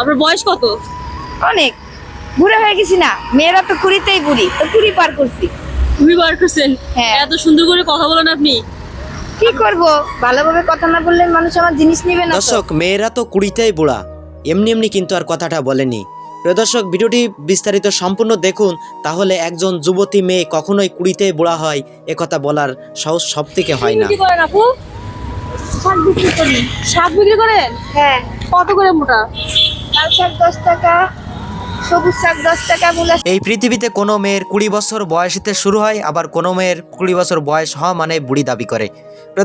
আপনার বয়স কত? অনেক। বুড়ো হয়ে গেছি না মেয়েরা তো কুড়িতেই বুড়ি তো কুড়ি পার করছি। তুমি বার করছেন? হ্যাঁ। এত সুন্দর করে কথা বলেন আপনি। কি করব? ভালোভাবে কথা না বললে মানুষ আমার জিনিস নিবে না দর্শক মেয়েরা তো কুড়িতেই বুড়া। এমনি এমনি কিন্তু আর কথাটা বলেনি। প্রিয় দর্শক ভিডিওটি বিস্তারিত সম্পূর্ণ দেখুন তাহলে একজন যুবতী মেয়ে কখনোই কুড়িতেই বুড়া হয় এ কথা বলার সাহস সব থেকে হয় না। করেন আপু? শাক বিক্রি করেন? হ্যাঁ। কত করে মোটা? লাল শাক দশ টাকা, সবুজ শাক দশ টাকা, মূলা এই পৃথিবীতে কোনো মেয়ের কুড়ি বছর বয়সীতে শুরু হয়, আবার কোনো মেয়ের কুড়ি বছর বয়স হওয়া মানে বুড়ি দাবি করে।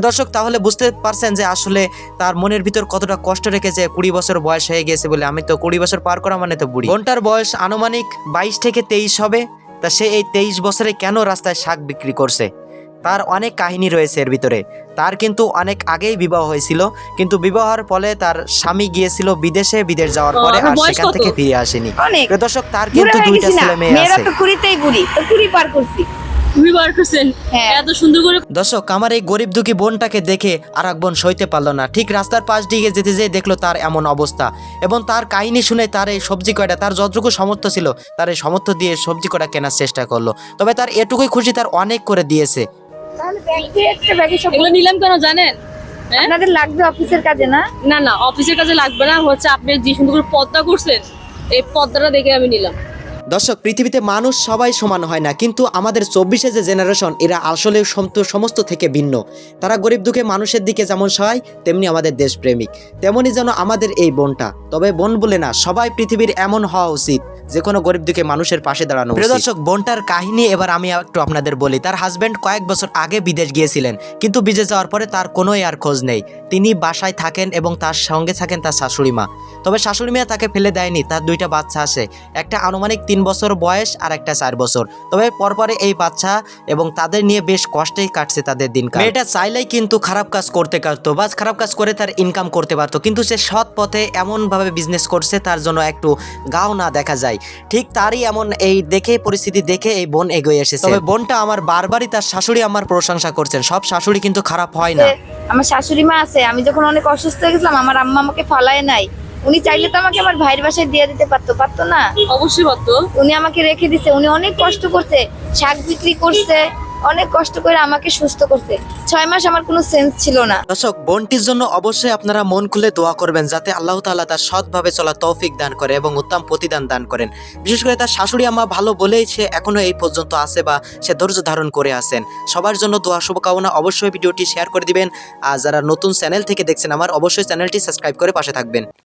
দর্শক, তাহলে বুঝতে পারছেন যে আসলে তার মনের ভিতর কতটা কষ্ট রেখেছে, কুড়ি বছর বয়স হয়ে গেছে বলে। আমি তো কুড়ি বছর পার করা মানে তো বুড়ি। বোনটার বয়স আনুমানিক বাইশ থেকে তেইশ হবে। তা সে এই তেইশ বছরে কেন রাস্তায় শাক বিক্রি করছে? তার অনেক কাহিনী রয়েছে এর ভিতরে। তার কিন্তু অনেক আগেই বিবাহ হয়েছিল কিন্তু বিবাহের ফলে তার স্বামী গিয়েছিল বিদেশে বিদেশ যাওয়ার পরে আর সেখান থেকে ফিরে আসেনি। দর্শক তার কিন্তু দুইটা ছেলে মেয়ে মেয়েরা আছে। তো কুড়িতেই বুড়ি তো কুড়ি পার করছি। তুমি বার করছেন হ্যাঁ। এত সুন্দর করে দর্শক আমার এই গরিব দুঃখী বোনটাকে দেখে আর এক বোন সইতে পারল না। ঠিক রাস্তার পাশ দিয়ে যেতে যেয়ে দেখল তার এমন অবস্থা। এবং তার কাহিনী শুনে তার এই সবজি কয়টা তার যতটুকু সামর্থ্য ছিল তার এই সামর্থ্য দিয়ে সবজি কয়টা কেনার চেষ্টা করল। তবে তার এটুকুই খুশি তার অনেক করে দিয়েছে। তাহলে ব্যাগ দিয়ে একটা ব্যাগে সব এগুলো নিলাম কেন জানেন? হ্যাঁ? আপনাদের লাগবে অফিসের কাজে না? না না অফিসের কাছে লাগবে না। হচ্ছে আপনি যে সুন্দর করে পদ্মা করছেন এই পদ্মাটা দেখে আমি নিলাম। দর্শক পৃথিবীতে মানুষ সবাই সমান হয় না কিন্তু আমাদের চব্বিশে যে জেনারেশন এরা আসলে সমস্ত থেকে ভিন্ন। তারা গরিব দুঃখে মানুষের দিকে যেমন সহায় তেমনি আমাদের দেশপ্রেমিক। তেমনি যেন আমাদের এই বোনটা। তবে বোন বলে না সবাই পৃথিবীর এমন হওয়া উচিত। যে কোনো গরিব দুঃখে মানুষের পাশে দাঁড়ানো প্রিয় দর্শক বোনটার কাহিনী এবার আমি একটু আপনাদের বলি। তার হাজব্যান্ড কয়েক বছর আগে বিদেশ গিয়েছিলেন কিন্তু বিদেশ যাওয়ার পরে তার কোনোই আর খোঁজ নেই। তিনি বাসায় থাকেন এবং তার সঙ্গে থাকেন তার শাশুড়ি মা। তবে শাশুড়ি মেয়ে তাকে ফেলে দেয়নি তার দুইটা বাচ্চা আসে একটা আনুমানিক তিন বছর বয়স আর একটা চার বছর। তবে পরপরে এই বাচ্চা এবং তাদের নিয়ে বেশ কষ্টেই কাটছে তাদের দিন মেয়েটা চাইলেই কিন্তু খারাপ কাজ করতে পারতো বা খারাপ কাজ করে তার ইনকাম করতে পারতো কিন্তু সে সৎ পথে এমনভাবে বিজনেস করছে তার জন্য একটু গাও না দেখা যায়। ঠিক তারই এমন এই দেখে পরিস্থিতি দেখে এই বোন এগিয়ে এসেছে। তবে বোনটা আমার বারবারই তার শাশুড়ি আমার প্রশংসা করছেন। সব শাশুড়ি কিন্তু খারাপ হয় না। আমার শাশুড়ি মা আছে আমি যখন অনেক অসুস্থ হয়ে গেছিলাম আমার আম্মা আমাকে ফালায় নাই। উনি চাইলে তো আমাকে আমার ভাইয়ের বাসায় দিয়ে দিতে পারতো পারতো না? অবশ্যই পারতো। উনি আমাকে রেখে দিছে উনি অনেক কষ্ট করছে শাক বিক্রি করছে অনেক কষ্ট করে আমাকে সুস্থ করছে। ছয় মাস আমার কোনো সেন্স ছিল না। দর্শক, বোনটির জন্য অবশ্যই আপনারা মন খুলে দোয়া করবেন যাতে আল্লাহ তাআলা তার সৎভাবে চলা তৌফিক দান করে এবং উত্তম প্রতিদান দান করেন। বিশেষ করে তার শাশুড়ি আম্মা ভালো বলেই সে এখনও এই পর্যন্ত আছে বা সে ধৈর্য ধারণ করে আছেন। সবার জন্য দোয়া, শুভকামনা অবশ্যই ভিডিওটি শেয়ার করে দিবেন। আর যারা নতুন চ্যানেল থেকে দেখছেন আমার, অবশ্যই চ্যানেলটি সাবস্ক্রাইব করে পাশে থাকবেন।